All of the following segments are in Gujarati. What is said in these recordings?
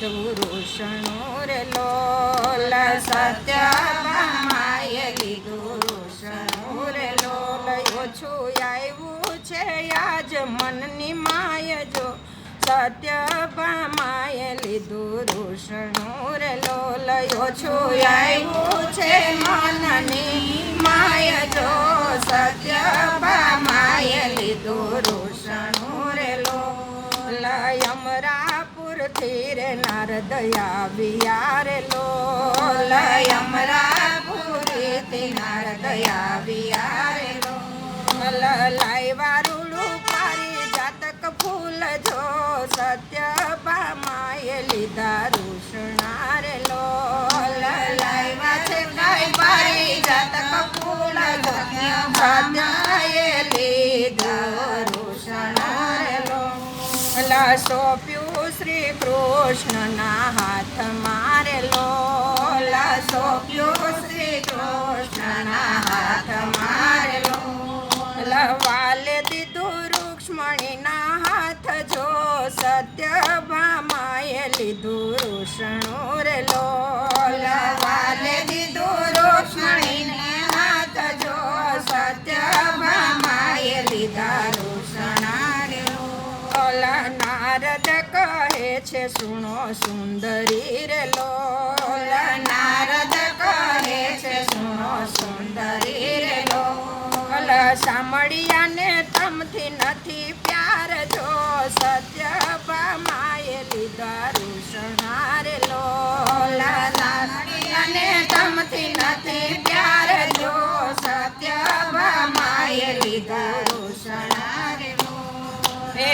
લીધું રોષણું રે લોલ સત્યભામાએ લીધું રોષણું રે લોલ. ઓછું આવ્યું છે આજ મનની માય જો સત્યભામાએ લીધું રોષણું રે લોલ. ઓછું આવ્યું છે મનની માય જો સત્યભામાએ લીધું રોષણું રે યમરાપુરથી રે નારદયા વિયારે લોલ યમરાપુરથી નારદયા વિયારે લોલ લાઈવા રૂડું પારી જાતક ફૂલ જો. સત્યભામાએ લીધા રૂષણા રે લોલ લાઈવા છે કાંઈ પારી જાતક લીધા રૂષણા રે લોલ શ્રી કૃષ્ણના હાથ મારે લોલ સોંપ્યું શ્રી કૃષ્ણના હાથ મારે લવાલે વાલે દીધું રૂક્ષ્મણીના હાથ જો સત્યભામાએ લીધું રોષણું રે લોલ. વાલે દીધું રૂક્ષ્મણીને હાથ જો સત્યભામાએ લીધા રોષણા રે લોલ. નારદ કહે છે, સુણો સુંદરી રે લોલ. નારદ કહે છે, સુણો સુંદરી રે લોલ. સાંભળ્યાને તમથી નથી પ્યાર જો સત્યભામાએ લીધા રૂષણા લો લોલ. સાંભળ્યાને તમથી નથી પ્યાર જો સત્યભામાએ લીધા રૂષણા રે લોલ એ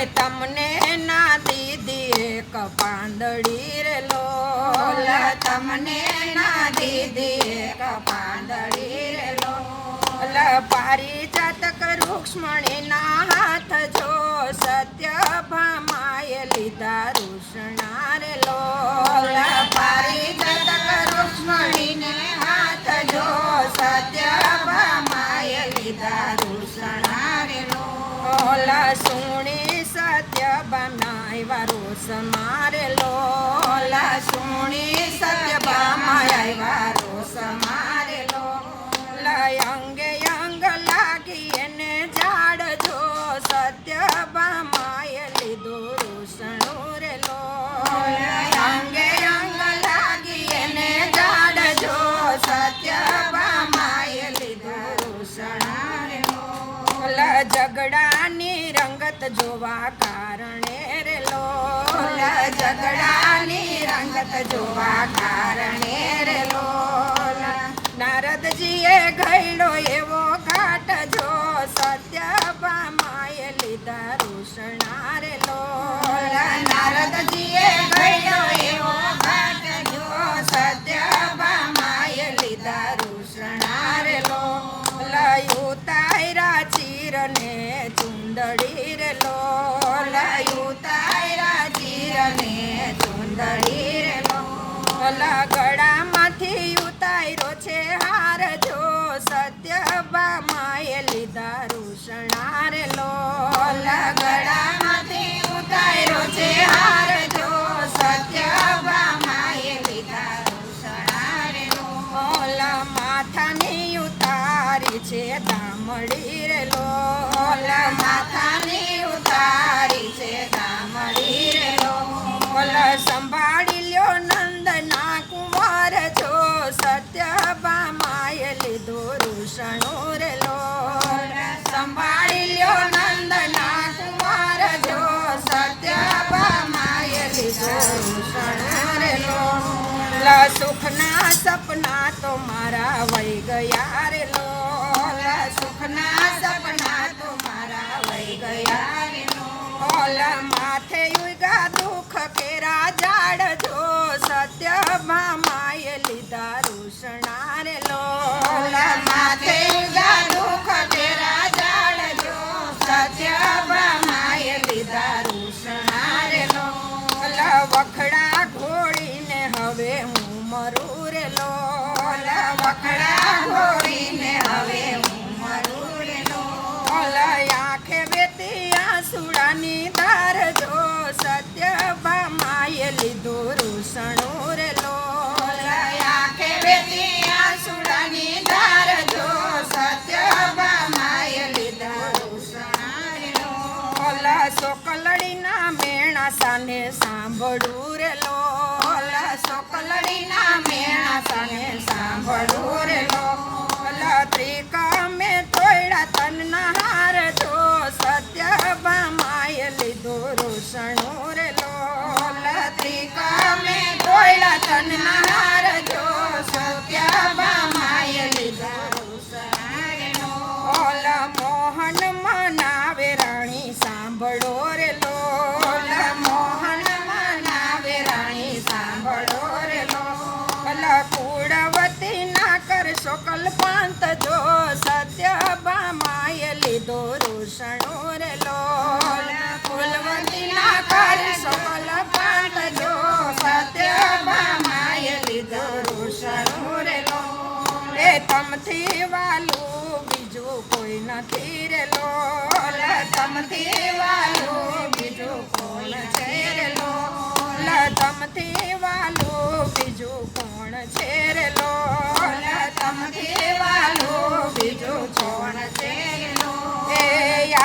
તમને ના દીદી એક પાંદડી રે લોલ તમને ના દીદી એક પાંદડી રે લોલ પારિજાતક રૂક્ષ્મણીના હાથ જો. સત્ય ભામાએ લીધા રૂષણા રે લોલ પારિજાતક રૂક્ષ્મણીને હાથ જો. સત્યભામાએ રોષ મારે લોલ સુણી સત્યભામા આવ્યા અંગે અંગ લાગી એને ઝાડ જો, સત્યભામાએ લીધો રોષણું રે અંગે અંગ લાગી એને ઝાડ જો, સત્યભામાએ લીધો રોષણા રે રંગત જોવા ઝઘડાની રંગત જોવા કારણે રે લોલ. નારદજીએ ઘડ્યો એવો ઘાટ જો સત્યભામાએ લીધા રૂષણા રે લોલ. નારદજીએ ઘડ્યો એવો ઘાટ જો સત્યભામાએ લીધા રૂષણા રે લોલ. ઉતાયરા ચીરને ચુંદડી ચુંદડી ઓલા ગળામાંથી ઉતાર્યો છે હાર. જો સત્યભામાએ લીધા રૂષણા ઓલા ગળામાંથી ઉતાર્યો છે હાર. જો સત્યભામાએ લીધા રૂષણા રે લોલ માથાની ઉતારી છે દામડી રે લોલ સુખના સપના તો મારા વહી ગયા રે લો. સુખના સપના તો મારા વહી ગયા રે લો. માથે ઉગા દુઃખ કેરા વખડા હોઈને હવે આંખે બેતી આસુડાની ધાર જો સત્ય ભામાએ લીધું રૂસણું રેલો. આંખે બેતી આસુડાની ધાર જો સત્ય ભામાએ લીધા રૂસણા સોકલડીના મેણા સાને સાંભળું રે સાંભળું રે લોલ ત્રિકામે તોયડા તનના હાર જો લીધો રોષણું રે લોલ ત્રિકામે તોયડા કલ્પાંત જો સત્યભામાએ લીધો રોષણો રે લોલ. કુલવતી ના કરશો કલ્પાંત જો સત્યભામાએ લીધો રોષણો રે લોલ. એ તમથી વાલું, બીજું કોઈ નથી રે લોલ. તમથી વાલું, બીજું કોણ છે રે લોલ? તમથી વાલું, બીજું કોણ છે રે લોલ?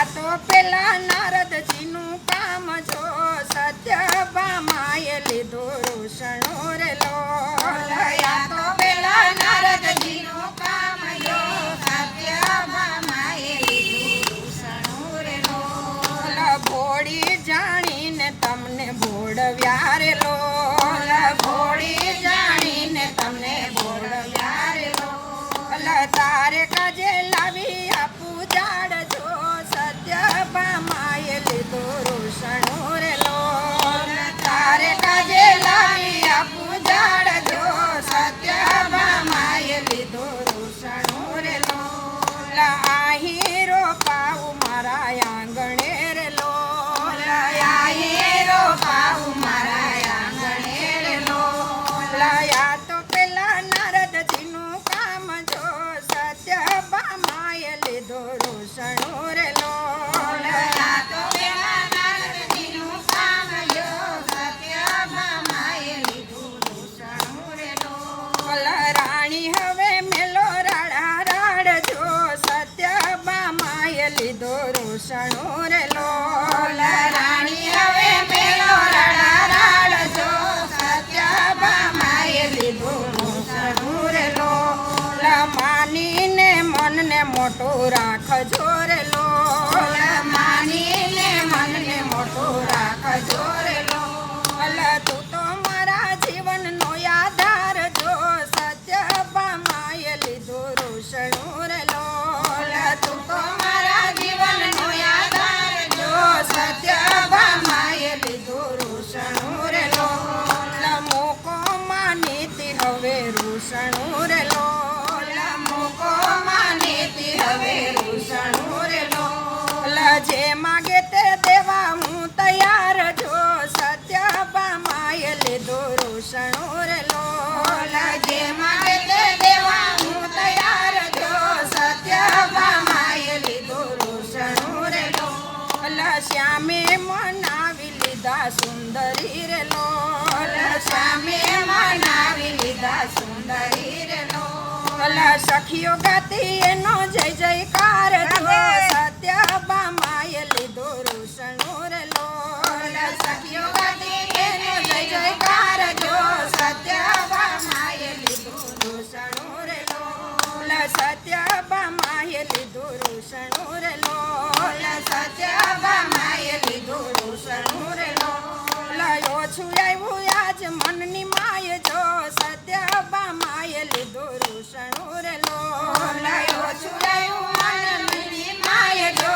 યા તો પેલા નારદજીનું કામ જો સત્યભામાએ લીધો રોષણો રેલો. યા તો પેલા નારદજીનું રાણી હવે મેલો રાડા રાડજો સત્યભામાએ લીધો રોષણો રે લોલ રાણી હવે મેલો રાડા રાડજો સત્યભામાએ લીધો રોષણો રે લોલ માનીને મનને મોટો રાખજો રે લોલ માનીને મનને મોટો રાખજો રે સુંદરી રે લોલ. શ્યામે મનાવી લીધા સુંદરી રે લોલ. સખીઓ ગાતી એનો જય જયકાર સત્ય સત્યભામાએ લીધો રોષણો રે લોલ. સખીઓ ગાતી એનો જય જયકાર જો સત્યભામાએ લીધો રોષણો રે લોલ. સત્યભામાએ લીધો રોષણો લોલ ઓછું આવ્યું આજ જો. સત્યભામાએ લીધો રોષણો રે લોલ ઓછું આવ્યું મનની માય જો.